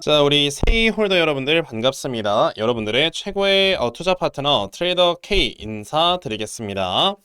자, 우리 세이 홀더 여러분들 반갑습니다. 여러분들의 최고의 어, 투자 파트너 트레이더 K 인사드리겠습니다.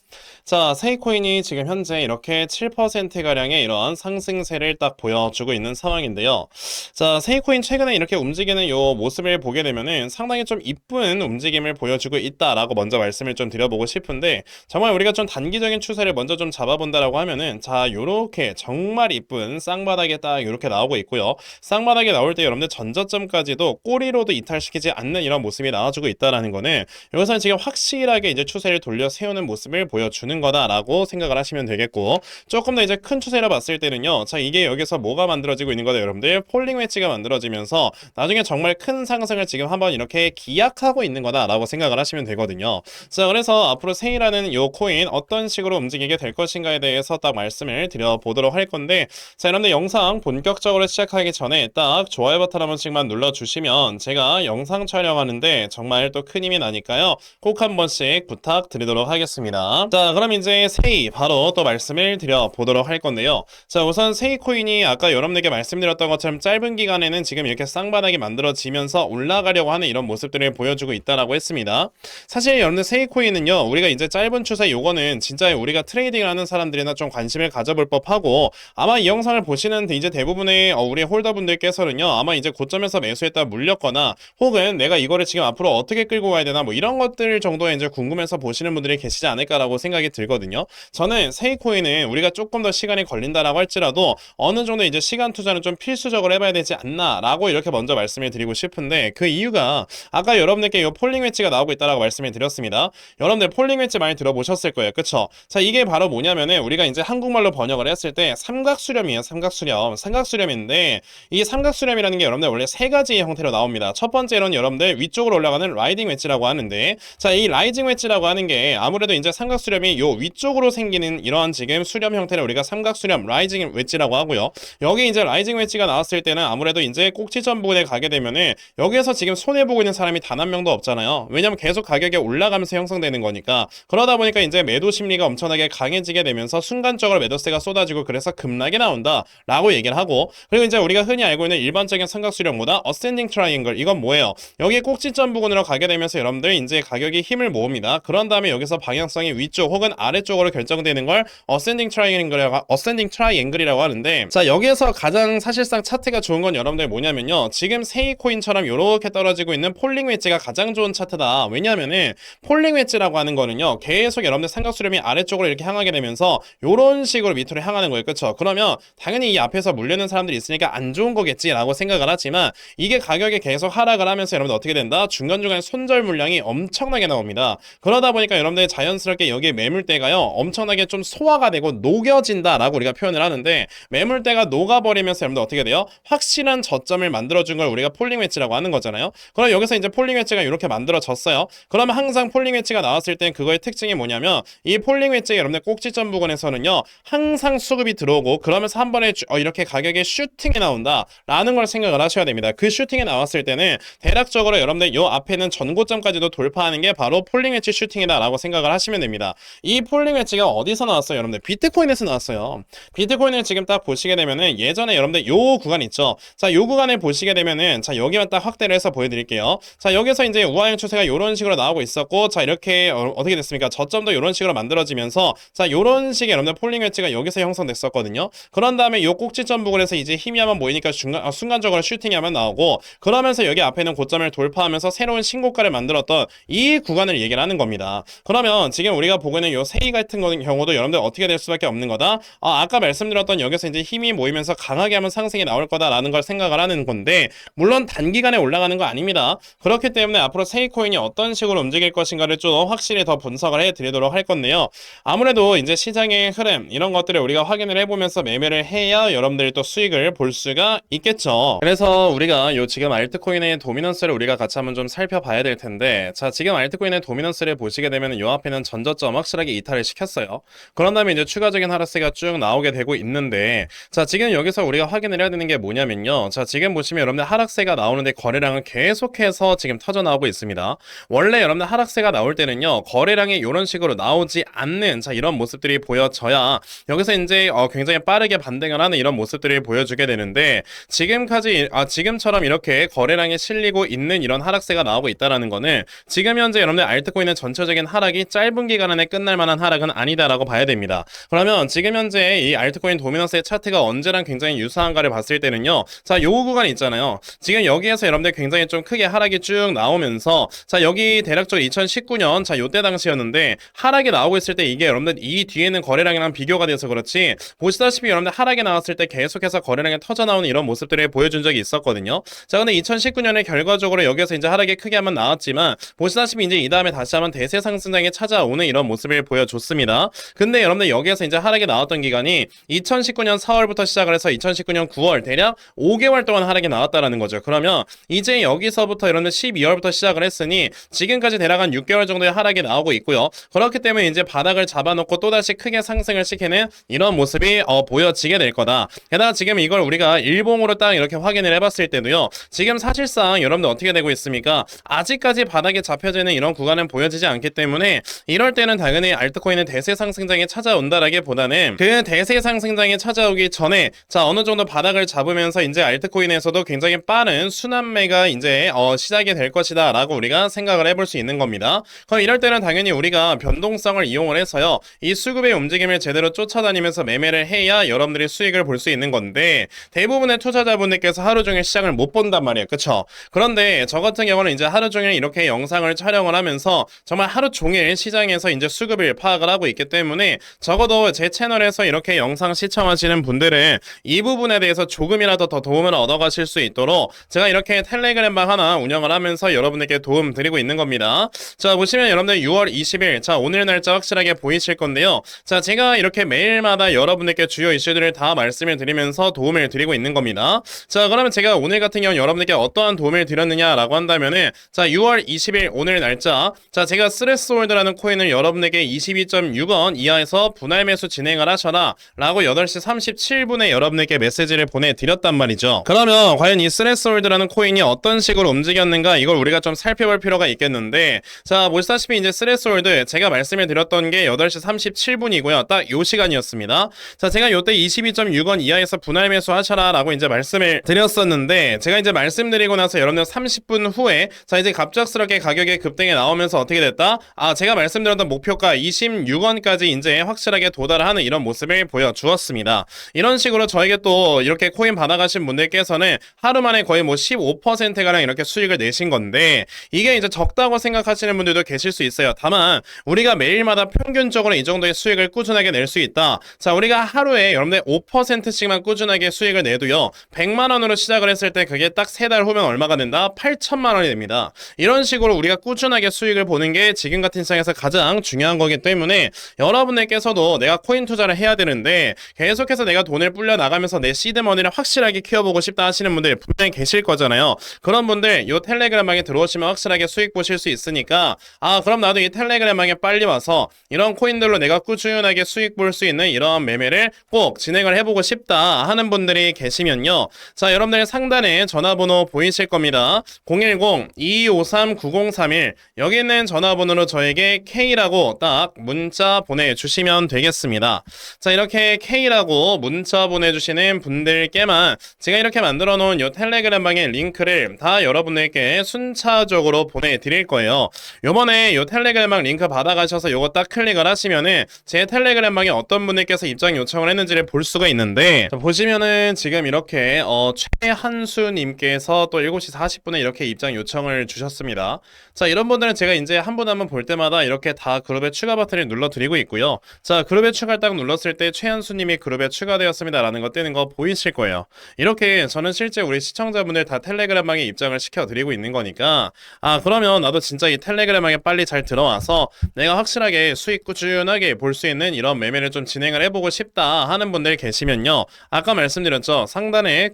자, 세이코인이 지금 현재 이렇게 7%가량의 이런 상승세를 딱 보여주고 있는 상황인데요. 자, 세이코인 최근에 이렇게 움직이는 요 모습을 보게 되면은 상당히 좀 이쁜 움직임을 보여주고 있다라고 먼저 말씀을 좀 드려보고 싶은데 정말 우리가 좀 단기적인 추세를 먼저 좀 잡아본다라고 하면은 자, 요렇게 정말 이쁜 쌍바닥에 딱 요렇게 나오고 있고요. 쌍바닥에 나올 때 여러분 들 전저점까지도 꼬리로도 이탈시키지 않는 이런 모습이 나와주고 있다라는 거는 여기서는 지금 확실하게 이제 추세를 돌려 세우는 모습을 보여주는 거다라고 생각을 하시면 되겠고 조금 더 이제 큰 추세로 봤을 때는요. 자 이게 여기서 뭐가 만들어지고 있는 거다 여러분들 폴링 웨지가 만들어지면서 나중에 정말 큰 상승을 지금 한번 이렇게 기약하고 있는 거다라고 생각을 하시면 되거든요. 자 그래서 앞으로 세이라는 요 코인 어떤 식으로 움직이게 될 것인가에 대해서 딱 말씀을 드려보도록 할 건데 자 여러분들 영상 본격적으로 시작하기 전에 딱 좋아요 버튼 한 번씩만 눌러주시면 제가 영상 촬영하는데 정말 또 큰 힘이 나니까요. 꼭 한 번씩 부탁드리도록 하겠습니다. 자 그럼 이제 세이 바로 또 말씀을 드려보도록 할 건데요. 자 우선 세이 코인이 아까 여러분들께 말씀드렸던 것처럼 짧은 기간에는 지금 이렇게 쌍바닥이 만들어지면서 올라가려고 하는 이런 모습들을 보여주고 있다라고 했습니다. 사실 여러분들 세이 코인은요 우리가 이제 짧은 추세 요거는 진짜 우리가 트레이딩을 하는 사람들이나 좀 관심을 가져볼 법하고 아마 이 영상을 보시는 이제 대부분의 어, 우리 홀더분들께서는요 아마 이제 고점에서 매수했다 물렸거나 혹은 내가 이거를 지금 앞으로 어떻게 끌고 가야 되나 뭐 이런 것들 정도에 이제 궁금해서 보시는 분들이 계시지 않을까라고 생각이 들거든요. 저는 세이코인은 우리가 조금 더 시간이 걸린다라고 할지라도 어느 정도 이제 시간 투자는 좀 필수적으로 해봐야 되지 않나라고 이렇게 먼저 말씀을 드리고 싶은데 그 이유가 아까 여러분들께 이 폴링 웨치가 나오고 있다라고 말씀을 드렸습니다. 여러분들 폴링 웨치 많이 들어보셨을 거예요. 그쵸? 자 이게 바로 뭐냐면은 우리가 이제 한국말로 번역을 했을 때 삼각수렴이에요. 삼각수렴. 삼각수렴인데 이 삼각수렴이라는 게 여러분들 원래 세 가지의 형태로 나옵니다. 첫 번째로는 여러분들 위쪽으로 올라가는 라이딩 웨지라고 하는데 자 이 라이징 웨지라고 하는 게 아무래도 이제 삼각 수렴이 요 위쪽으로 생기는 이러한 지금 수렴 형태를 우리가 삼각 수렴 라이징 웨지라고 하고요. 여기 이제 라이징 웨지가 나왔을 때는 아무래도 이제 꼭지점 부분에 가게 되면은 여기에서 지금 손해 보고 있는 사람이 단 한 명도 없잖아요. 왜냐면 계속 가격이 올라가면서 형성되는 거니까 그러다 보니까 이제 매도 심리가 엄청나게 강해지게 되면서 순간적으로 매도세가 쏟아지고 그래서 급락이 나온다라고 얘기를 하고 그리고 이제 우리가 흔히 알고 있는 일반적인 삼각 수렴보다 어센딩 트라이앵글 이건 뭐예요? 여기 꼭지점 부분으로 가게 되면서 여러분들 이제 가격이 힘을 모읍니다. 그런 다음에 여기서 방향성이 위쪽 혹은 아래쪽으로 결정되는 걸 어센딩 트라이앵글이라고 어센딩 트라이앵글이라고 하는데 자 여기에서 가장 사실상 차트가 좋은 건 여러분들 뭐냐면요. 지금 세이코인처럼 이렇게 떨어지고 있는 폴링 웨지가 가장 좋은 차트다. 왜냐하면은 폴링 웨지라고 하는 거는요. 계속 여러분들 삼각 수렴이 아래쪽으로 이렇게 향하게 되면서 이런 식으로 밑으로 향하는 거예요. 그렇죠? 그러면 당연히 이 앞에서 물려는 사람들이 있으니까 안 좋은 거겠지라고 생각을 하지만 이게 가격이 계속 하락을 하면서 여러분들 어떻게 된다? 중간중간 손절 물량이 엄청나게 나옵니다. 그러다 보니까 여러분들 자연스럽게 여기에 매물대가요. 엄청나게 좀 소화가 되고 녹여진다라고 우리가 표현을 하는데 매물대가 녹아버리면서 여러분들 어떻게 돼요? 확실한 저점을 만들어준 걸 우리가 폴링 웨지라고 하는 거잖아요. 그럼 여기서 이제 폴링 웨지가 이렇게 만들어졌어요. 그러면 항상 폴링 웨지가 나왔을 땐 그거의 특징이 뭐냐면 이 폴링 웨지가 여러분들 꼭지점 부분에서는요. 항상 수급이 들어오고 그러면서 한 번에 주- 어, 이렇게 가격의 슈팅이 나온다라는 걸 생각을 하셔야 됩니다. 그 슈팅이 나왔을 때는 대략적으로 여러분들 요 앞에는 전고점까지도 돌파하는 게 바로 폴링 웨지 슈팅이다라고 생각을 하시면 됩니다. 이 폴링 웨지가 어디서 나왔어요, 여러분들? 비트코인에서 나왔어요. 비트코인을 지금 딱 보시게 되면은 예전에 여러분들 요 구간 있죠. 자, 요 구간을 보시게 되면은 자, 여기만 딱 확대를 해서 보여 드릴게요. 자, 여기서 이제 우하형 추세가 요런 식으로 나오고 있었고, 자, 이렇게 어, 떻게 됐습니까? 저점도 요런 식으로 만들어지면서 자, 요런 식의 여러분들 폴링 웨지가 여기서 형성됐었거든요. 그런 다음에 요 꼭지점 부분에서 이제 힘이 한번 보이니까 중간, 아, 순간적으로 슈팅이 한번 나오고, 그러면서 여기 앞에는 고점을 돌파하면서 새로운 신고가를 만들었던 이 구간을 얘기를 하는 겁니다. 그러면 지금 우리가 보고 있는 요 세이 같은 거- 경우도 여러분들 어떻게 될 수밖에 없는 거다? 아, 아까 말씀드렸던 여기서 이제 힘이 모이면서 강하게 하면 상승이 나올 거다라는 걸 생각을 하는 건데, 물론 단기간에 올라가는 거 아닙니다. 그렇기 때문에 앞으로 세이 코인이 어떤 식으로 움직일 것인가를 좀 확실히 더 분석을 해 드리도록 할 건데요. 아무래도 이제 시장의 흐름 이런 것들을 우리가 확인을 해보면서 매매를 해야 여러분들이 또 수익을 볼 수가 있겠죠. 그래서 우리가 요 지금 알트코인의 도미넌스를 우리가 같이 한번 좀 살펴봐야 될 텐데, 자 지금 알트코인의 도미넌스를 보시게 되면 요 앞에는 전저점 확실하게 이탈을 시켰어요. 그런 다음에 이제 추가적인 하락세가 쭉 나오게 되고 있는데, 자 지금 여기서 우리가 확인을 해야 되는 게 뭐냐면요. 자 지금 보시면 여러분들 하락세가 나오는데 거래량은 계속해서 지금 터져 나오고 있습니다. 원래 여러분들 하락세가 나올 때는요 거래량이 이런 식으로 나오지 않는 자 이런 모습들이 보여져야 여기서 이제 어, 굉장히 빠르게 반등을 하는 이런 모습들을 보여주게 되는데 지금까지 아 지금처럼 이렇게 거래량이 실리고 있는 이런 하락세가 나오고 있다라는 거는 지금 현재 여러분들 알트코인의 전체적인 하락이 짧은 기간 안에 끝날 만한 하락은 아니다라고 봐야 됩니다. 그러면 지금 현재 이 알트코인 도미넌스의 차트가 언제랑 굉장히 유사한가를 봤을 때는요. 자, 요 구간 있잖아요. 지금 여기에서 여러분들 굉장히 좀 크게 하락이 쭉 나오면서 자, 여기 대략적으로 2019년 자, 요때 당시였는데 하락이 나오고 있을 때 이게 여러분들 이 뒤에는 거래량이랑 비교가 돼서 그렇지 보시다시피 여러분들 하락이 나왔을 때 계속해서 거래량이 터져 나오는 이런 모습들을 보여준 적이 있었거든요. 자, 근데 2019년에 결과적으로 여기서 이제 하락이 크게 한번 나왔지만 보시다시피 이제 이 다음에 다시 한번 대세 상승장에 찾아오는 이런 모습을 보여줬습니다. 근데 여러분들 여기에서 이제 하락이 나왔던 기간이 2019년 4월부터 시작을 해서 2019년 9월 대략 5개월 동안 하락이 나왔다라는 거죠. 그러면 이제 여기서부터 여러분들 12월부터 시작을 했으니 지금까지 대략 한 6개월 정도의 하락이 나오고 있고요. 그렇기 때문에 이제 바닥을 잡아놓고 또다시 크게 상승을 시키는 이런 모습이 어, 보여지게 될 거다. 게다가 지금 이걸 우리가 일봉으로 딱 이렇게 확인을 해봤을 때도요. 지금 사실상 여러분들 어떻게 되고 있습니까? 아직까지 바닥에 잡혀지는 이런 구간은 보여지지 않기 때문에 이럴 때는 당연히 알트코인은 대세 상승장에 찾아온다라기보다는 그 대세 상승장에 찾아오기 전에 자 어느 정도 바닥을 잡으면서 이제 알트코인에서도 굉장히 빠른 순환매가 이제 어, 시작이 될 것이다라고 우리가 생각을 해볼 수 있는 겁니다. 그럼 이럴 때는 당연히 우리가 변동성을 이용을 해서요 이 수급의 움직임을 제대로 쫓아다니면서 매매를 해야 여러분들이 수익을 볼 수 있는 건데 대부분의 투자자분들께서 하루 종일 시장을 못 본단 말이에요, 그쵸? 그런데 저 같은 경우는 이제 하루 종일 이렇게 영상을 촬영을 하면서 정말 하루 종일 시장에서 이제 수급을 파악을 하고 있기 때문에 적어도 제 채널에서 이렇게 영상 시청하시는 분들은 이 부분에 대해서 조금이라도 더 도움을 얻어가실 수 있도록 제가 이렇게 텔레그램 방 하나 운영을 하면서 여러분들께 도움 드리고 있는 겁니다. 자, 보시면 여러분들 6월 20일, 자, 오늘 날짜 확실하게 보이실 건데요. 자, 제가 이렇게 매일마다 여러분들께 주요 이슈들을 다 말씀을 드리면서 도움을 드리고 있는 겁니다. 자, 그 러면 제가 오늘 같은 경우 여러분들께 어떠한 도움을 드렸느냐라고 한다면은 자, 6월 20일 오늘 날짜 자, 제가 스레스홀드라는 코인을 여러분에게 22.6원 이하에서 분할 매수 진행을 하셔라 라고 8시 37분에 여러분에게 메시지를 보내드렸단 말이죠. 그러면 과연 이 스레스홀드라는 코인이 어떤 식으로 움직였는가 이걸 우리가 좀 살펴볼 필요가 있겠는데 자, 보시다시피 이제 스레스홀드 제가 말씀을 드렸던 게 8시 37분이고요. 딱 요 시간이었습니다. 자, 제가 요때 22.6원 이하에서 분할 매수 하셔라 라고 이제 말씀을 드렸 었는데 제가 이제 말씀드리고 나서 여러분들 30분 후에 자, 이제 갑작스럽게 가격이 급등이 나오면서 어떻게 됐다? 아, 제가 말씀드렸던 목표가 26원까지 이제 확실하게 도달하는 이런 모습을 보여주었습니다. 이런 식으로 저에게 또 이렇게 코인 받아가신 분들께서는 하루 만에 거의 뭐 15%가량 이렇게 수익을 내신 건데 이게 이제 적다고 생각하시는 분들도 계실 수 있어요. 다만 우리가 매일마다 평균적으로 이 정도의 수익을 꾸준하게 낼 수 있다. 자, 우리가 하루에 여러분들 5%씩만 꾸준하게 수익을 내도요. 100만 원으로 시작을 했을 때 그게 딱 세 달 후면 얼마가 된다? 8천만 원이 됩니다. 이런 식으로 우리가 꾸준하게 수익을 보는 게 지금 같은 시장에서 가장 중요한 거기 때문에 여러분들께서도 내가 코인 투자를 해야 되는데 계속해서 내가 돈을 불려 나가면서 내 시드머니를 확실하게 키워보고 싶다 하시는 분들 분명히 계실 거잖아요. 그런 분들 요 텔레그램방에 들어오시면 확실하게 수익 보실 수 있으니까 아 그럼 나도 이 텔레그램방에 빨리 와서 이런 코인들로 내가 꾸준하게 수익 볼 수 있는 이런 매매를 꼭 진행을 해보고 싶다 하는 분들이 계시면요. 자 여러분 들 상단에 전화번호 보이실 겁니다. 010-2253-9031 여기 있는 전화번호로 저에게 K라고 딱 문자 보내주시면 되겠습니다. 자 이렇게 K라고 문자 보내주시는 분들께만 제가 이렇게 만들어 놓은 요 텔레그램 방의 링크를 다 여러분들께 순차적으로 보내드릴 거예요. 요번에 요 텔레그램 방 링크 받아가셔서 요거 딱 클릭을 하시면은 제 텔레그램 방에 어떤 분들께서 입장 요청을 했는지를 볼 수가 있는데 자, 보시면은 지금 이렇게 어, 최 한수님께서 또 7시 40분에 이렇게 입장 요청을 주셨습니다. 자 이런 분들은 제가 이제 한 분 한 분 볼 때마다 이렇게 다 그룹에 추가 버튼을 눌러드리고 있고요. 자 그룹에 추가를 딱 눌렀을 때 최한수님이 그룹에 추가되었습니다라는 거 뜨는 거 보이실 거예요. 이렇게 저는 실제 우리 시청자분들 다 텔레그램방에 입장을 시켜드리고 있는 거니까 아 그러면 나도 진짜 이 텔레그램방에 빨리 잘 들어와서 내가 확실하게 수익 꾸준하게 볼 수 있는 이런 매매를 좀 진행을 해보고 싶다 하는 분들 계시면요. 아까 말씀드렸죠. 상단에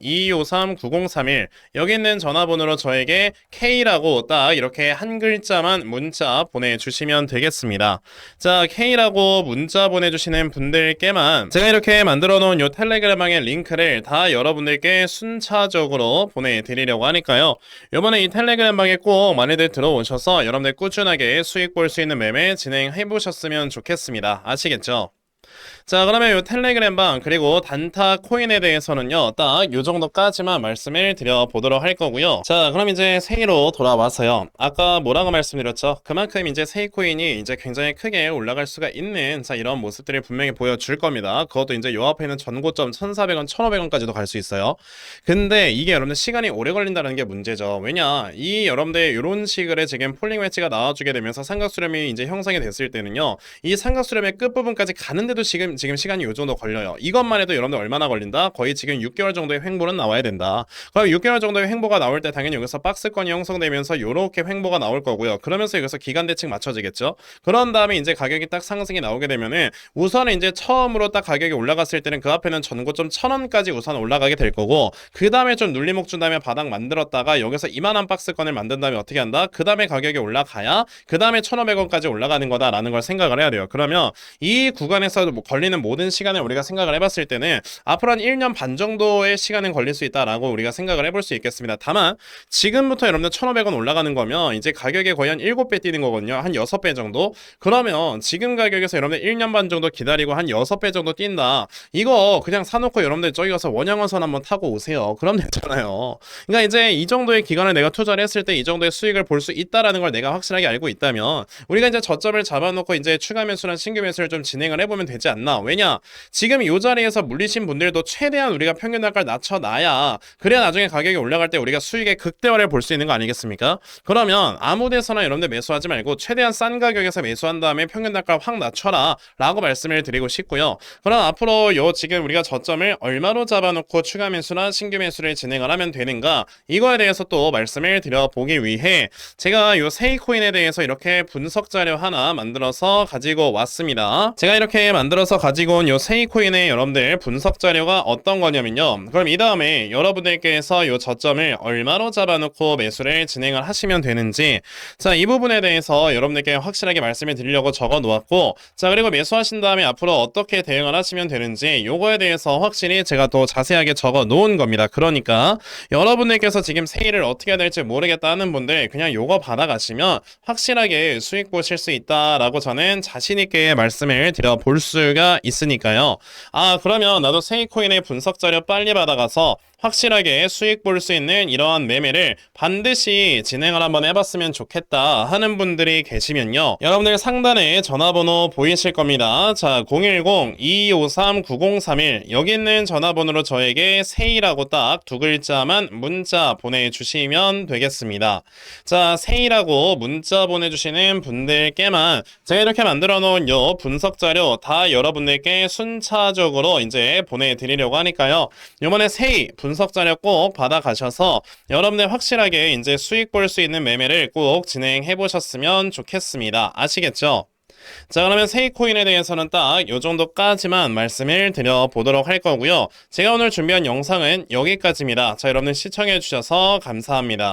010-2253-9031 여기 있는 전화번호로 저에게 K라고 딱 이렇게 한 글자만 문자 보내주시면 되겠습니다. 자 K라고 문자 보내주시는 분들께만 제가 이렇게 만들어 놓은 요 텔레그램방의 링크를 다 여러분들께 순차적으로 보내드리려고 하니까요. 요번에 이 텔레그램방에 꼭 많이들 들어오셔서 여러분들 꾸준하게 수익 볼 수 있는 매매 진행해 보셨으면 좋겠습니다. 아시겠죠? 자, 그러면 요 텔레그램 방 그리고 단타 코인에 대해서는요. 딱요 정도까지만 말씀을 드려 보도록 할 거고요. 자, 그럼 이제 세이로 돌아와서요. 아까 뭐라고 말씀드렸죠? 그만큼 이제 세이 코인이 이제 굉장히 크게 올라갈 수가 있는 자, 이런 모습들을 분명히 보여줄 겁니다. 그것도 이제 요 앞에 있는 전고점 1,400원, 1,500원까지도 갈 수 있어요. 근데 이게 여러분들 시간이 오래 걸린다는 게 문제죠. 왜냐? 이 여러분들 이런 식의 지금 폴링 웨치가 나와주게 되면서 삼각수렴이 이제 형성이 됐을 때는요. 이 삼각수렴의 끝부분까지 가는 데도 지금 지금 시간이 요 정도 걸려요. 이것만 해도 여러분들 얼마나 걸린다? 거의 지금 6개월 정도의 횡보는 나와야 된다. 그럼 6개월 정도의 횡보가 나올 때 당연히 여기서 박스권이 형성되면서 요렇게 횡보가 나올 거고요. 그러면서 여기서 기간 대칭 맞춰지겠죠. 그런 다음에 이제 가격이 딱 상승이 나오게 되면은 우선은 이제 처음으로 딱 가격이 올라갔을 때는 그 앞에는 전고점 1000원까지 우선 올라가게 될 거고 그 다음에 좀 눌림목 준 다음에 바닥 만들었다가 여기서 이만한 박스권을 만든 다음에 어떻게 한다? 그 다음에 가격이 올라가야 그 다음에 1500원까지 올라가는 거다라는 걸 생각을 해야 돼요. 그러면 이 구간에서 뭐 걸리는 모든 시간을 우리가 생각을 해봤을 때는 앞으로 한 1년 반 정도의 시간은 걸릴 수 있다라고 우리가 생각을 해볼 수 있겠습니다. 다만 지금부터 여러분들 1,500원 올라가는 거면 이제 가격이 거의 한 7배 뛰는 거거든요. 한 6배 정도. 그러면 지금 가격에서 여러분들 1년 반 정도 기다리고 한 6배 정도 뛴다. 이거 그냥 사놓고 여러분들 저기 가서 원양어선 한번 타고 오세요. 그럼 되잖아요. 그러니까 이제 이 정도의 기간을 내가 투자를 했을 때 이 정도의 수익을 볼 수 있다라는 걸 내가 확실하게 알고 있다면 우리가 이제 저점을 잡아놓고 이제 추가 매수랑 신규 매수를 좀 진행을 해보면 되지 않나. 왜냐? 지금 이 자리에서 물리신 분들도 최대한 우리가 평균 단가를 낮춰놔야 그래야 나중에 가격이 올라갈 때 우리가 수익의 극대화를 볼 수 있는 거 아니겠습니까? 그러면 아무 데서나 여러분들 매수하지 말고 최대한 싼 가격에서 매수한 다음에 평균 단가를 확 낮춰라 라고 말씀을 드리고 싶고요. 그럼 앞으로 요 지금 우리가 저점을 얼마로 잡아놓고 추가 매수나 신규 매수를 진행을 하면 되는가 이거에 대해서 또 말씀을 드려보기 위해 제가 요 세이코인에 대해서 이렇게 분석 자료 하나 만들어서 가지고 왔습니다. 제가 이렇게 만들어서 가지고 온 요 세이코인의 여러분들 분석 자료가 어떤 거냐면요. 그럼 이 다음에 여러분들께서 요 저점을 얼마로 잡아놓고 매수를 진행을 하시면 되는지 자, 이 부분에 대해서 여러분들께 확실하게 말씀을 드리려고 적어 놓았고 자, 그리고 매수하신 다음에 앞으로 어떻게 대응을 하시면 되는지 요거에 대해서 확실히 제가 또 자세하게 적어 놓은 겁니다. 그러니까 여러분들께서 지금 세일을 어떻게 해야 될지 모르겠다 하는 분들 그냥 요거 받아가시면 확실하게 수익 보실 수 있다라고 저는 자신있게 말씀을 드려 볼 수가 있으니까요. 아, 그러면 나도 세이코인의 분석 자료 빨리 받아가서 확실하게 수익 볼 수 있는 이러한 매매를 반드시 진행을 한번 해봤으면 좋겠다 하는 분들이 계시면요. 여러분들 상단에 전화번호 보이실 겁니다. 자, 010-2253-9031 여기 있는 전화번호로 저에게 세이라고 딱 두 글자만 문자 보내주시면 되겠습니다. 자, 세이라고 문자 보내주시는 분들께만 제가 이렇게 만들어 놓은 요 분석 자료 다 여러분들께 순차적으로 이제 보내드리려고 하니까요. 요번에 세이 분석 자료 꼭 받아가셔서 여러분들 확실하게 이제 수익 볼 수 있는 매매를 꼭 진행해 보셨으면 좋겠습니다. 아시겠죠? 자 그러면 세이코인에 대해서는 딱요 정도까지만 말씀을 드려보도록 할 거고요. 제가 오늘 준비한 영상은 여기까지입니다. 자 여러분들 시청해 주셔서 감사합니다.